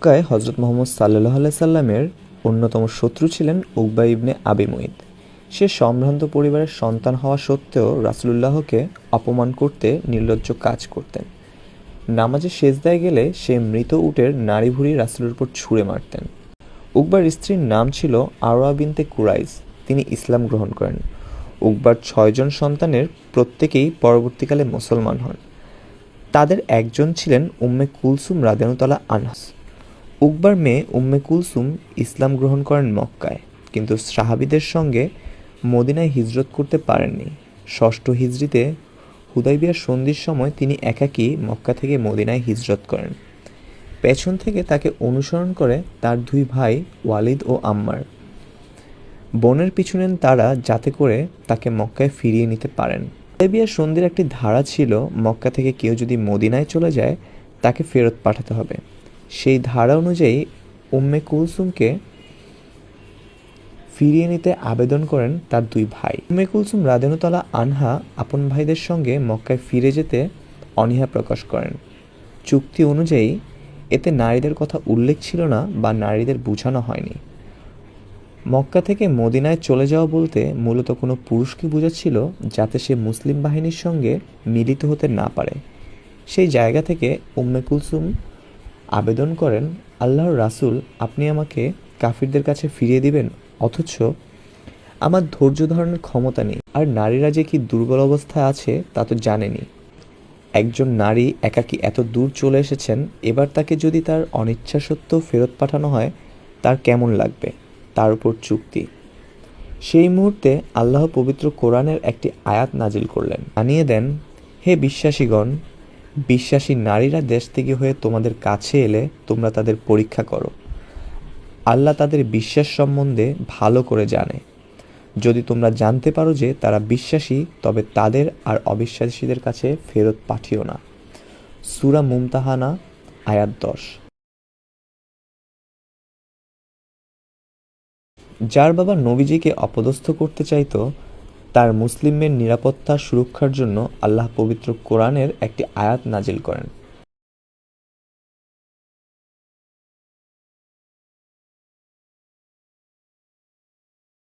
মক্কায় হজরত মোহাম্মদ সাল্লাহ সাল্লামের অন্যতম শত্রু ছিলেন উকবা ইবনে আবি মুইদ সে সম্ভ্রান্ত পরিবারের সন্তান হওয়া সত্ত্বেও রাসূলুল্লাহকে অপমান করতে নির্লজ্জ কাজ করতেন। নামাজে সেজদায় গেলে সে মৃত উটের নাড়ি ভুড়ি রাসূলের উপর ছুঁড়ে মারতেন। উকবার স্ত্রীর নাম ছিল আরোয়া বিনতে কুরাইস তিনি ইসলাম গ্রহণ করেন। উকবার ছয়জন সন্তানের প্রত্যেকেই পরবর্তীকালে মুসলমান হন। তাদের একজন ছিলেন উম্মে কুলসুম রাদেনুতলা আনহাস। উকবার মেয়ে উম্মে কুলসুম ইসলাম গ্রহণ করেন মক্কায়, কিন্তু সাহাবিদের সঙ্গে মদিনায় হিজরত করতে পারেননি। ষষ্ঠ হিজরিতে হুদাইবিয়ার সন্ধির সময় তিনি একাকী মক্কা থেকে মদিনায় হিজরত করেন। পেছন থেকে তাকে অনুসরণ করে তার দুই ভাই ওয়ালিদ ও আম্মার। বনের পিছু নেন তারা যাতে করে তাকে মক্কায় ফিরিয়ে নিতে পারেন। হুদাইবিয়ার সন্ধির একটি ধারা ছিল, মক্কা থেকে কেউ যদি মদিনায় চলে যায়, তাকে ফেরত পাঠাতে হবে। সেই ধারা অনুযায়ী উম্মে কুলসুমকে ফিরিয়ে নিতে আবেদন করেন তার দুই ভাই। উম্মে কুলসুম রাদেনুতলা আনহা আপন ভাইদের সঙ্গে মক্কায় ফিরে যেতে অনীহা প্রকাশ করেন। চুক্তি অনুযায়ী এতে নারীদের কথা উল্লেখ ছিল না বা নারীদের বোঝানো হয়নি। মক্কা থেকে মদিনায় চলে যাওয়া বলতে মূলত কোনো পুরুষকে বোঝাচ্ছিল যাতে সে মুসলিম বাহিনীর সঙ্গে মিলিত হতে না পারে। সেই জায়গা থেকে উম্মে কুলসুম আবেদন করেন, আল্লাহর রাসূল, আপনি আমাকে কাফিরদের কাছে ফিরিয়ে দিবেন? অথচ আমার ধৈর্য ধারণের ক্ষমতা নেই। আর নারীরা যে কি দুর্বল অবস্থায় আছে, তা তো জানেনি। একজন নারী একাকী এত দূর চলে এসেছেন, এবার তাকে যদি তার অনিচ্ছা সত্ত্বেও ফেরত পাঠানো হয়, তার কেমন লাগবে? তার উপর চুক্তি। সেই মুহূর্তে আল্লাহ পবিত্র কোরআনের একটি আয়াত নাজিল করলেন। জানিয়ে দেন, হে বিশ্বাসীগণ বিশ্বাসী নারীরা দেশ থেকে হয়ে তোমাদের কাছে এলে তোমরা তাদের পরীক্ষা করো। আল্লাহ তাদের বিশ্বাস সম্বন্ধে ভালো করে জানে। যদি তোমরা জানতে পারো যে তারা বিশ্বাসী, তবে তাদের আর অবিশ্বাসীদের কাছে ফেরত পাঠিও না। সুরা মুমতাহানা, আয়াত দশ। যার বাবা নবীজিকে অপদস্থ করতে চাইতো তার মুসলিমের নিরাপত্তা সুরক্ষার জন্য আল্লাহ পবিত্র কোরআনের একটি আয়াত নাজিল করেন।